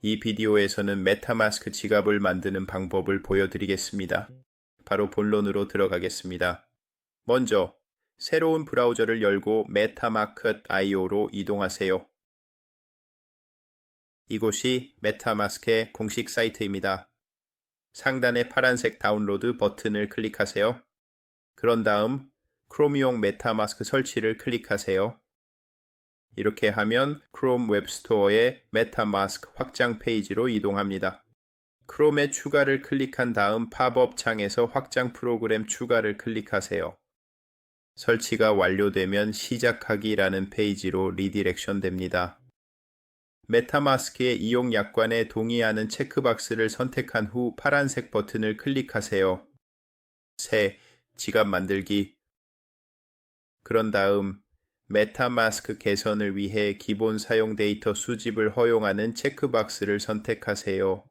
이 비디오에서는 메타마스크 지갑을 만드는 방법을 보여드리겠습니다. 바로 본론으로 들어가겠습니다. 먼저 새로운 브라우저를 열고 메타마켓.io로 이동하세요. 이곳이 메타마스크의 공식 사이트입니다. 상단의 파란색 다운로드 버튼을 클릭하세요. 그런 다음 크롬용 메타마스크 설치를 클릭하세요. 이렇게 하면 크롬 웹스토어의 메타마스크 확장 페이지로 이동합니다. 크롬의 추가를 클릭한 다음 팝업 창에서 확장 프로그램 추가를 클릭하세요. 설치가 완료되면 시작하기라는 페이지로 리디렉션 됩니다. 메타마스크의 이용 약관에 동의하는 체크박스를 선택한 후 파란색 버튼을 클릭하세요. 새 지갑 만들기 그런 다음 메타마스크 개선을 위해 기본 사용 데이터 수집을 허용하는 체크박스를 선택하세요.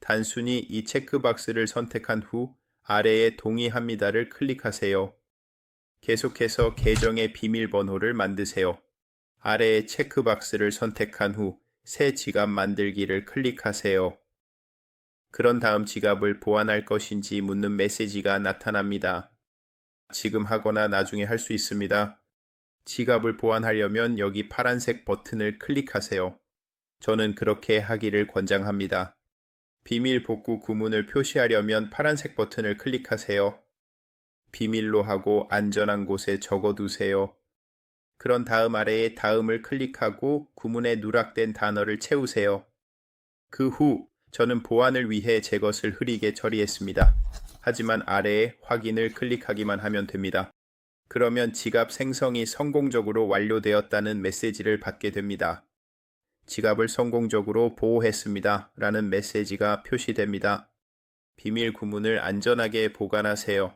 단순히 이 체크박스를 선택한 후 아래에 동의합니다를 클릭하세요. 계속해서 계정의 비밀번호를 만드세요. 아래의 체크박스를 선택한 후 새 지갑 만들기를 클릭하세요. 그런 다음 지갑을 보완할 것인지 묻는 메시지가 나타납니다. 지금 하거나 나중에 할 수 있습니다. 지갑을 보완하려면 여기 파란색 버튼을 클릭하세요. 저는 그렇게 하기를 권장합니다. 비밀 복구 구문을 표시하려면 파란색 버튼을 클릭하세요. 비밀로 하고 안전한 곳에 적어두세요. 그런 다음 아래에 다음을 클릭하고 구문에 누락된 단어를 채우세요. 그 후 저는 보안을 위해 제 것을 흐리게 처리했습니다. 하지만 아래에 확인을 클릭하기만 하면 됩니다. 그러면 지갑 생성이 성공적으로 완료되었다는 메시지를 받게 됩니다. 지갑을 성공적으로 보호했습니다. 라는 메시지가 표시됩니다. 비밀 구문을 안전하게 보관하세요.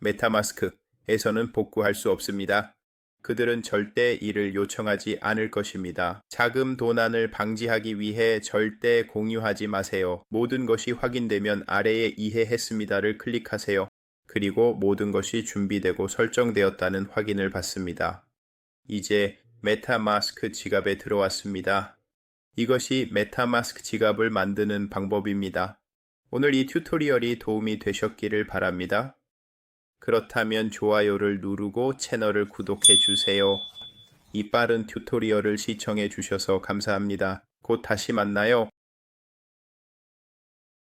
메타마스크에서는 복구할 수 없습니다. 그들은 절대 이를 요청하지 않을 것입니다. 자금 도난을 방지하기 위해 절대 공유하지 마세요. 모든 것이 확인되면 아래에 이해했습니다를 클릭하세요. 그리고 모든 것이 준비되고 설정되었다는 확인을 받습니다. 이제 메타마스크 지갑에 들어왔습니다. 이것이 메타마스크 지갑을 만드는 방법입니다. 오늘 이 튜토리얼이 도움이 되셨기를 바랍니다. 그렇다면 좋아요를 누르고 채널을 구독해 주세요. 이 빠른 튜토리얼을 시청해 주셔서 감사합니다. 곧 다시 만나요.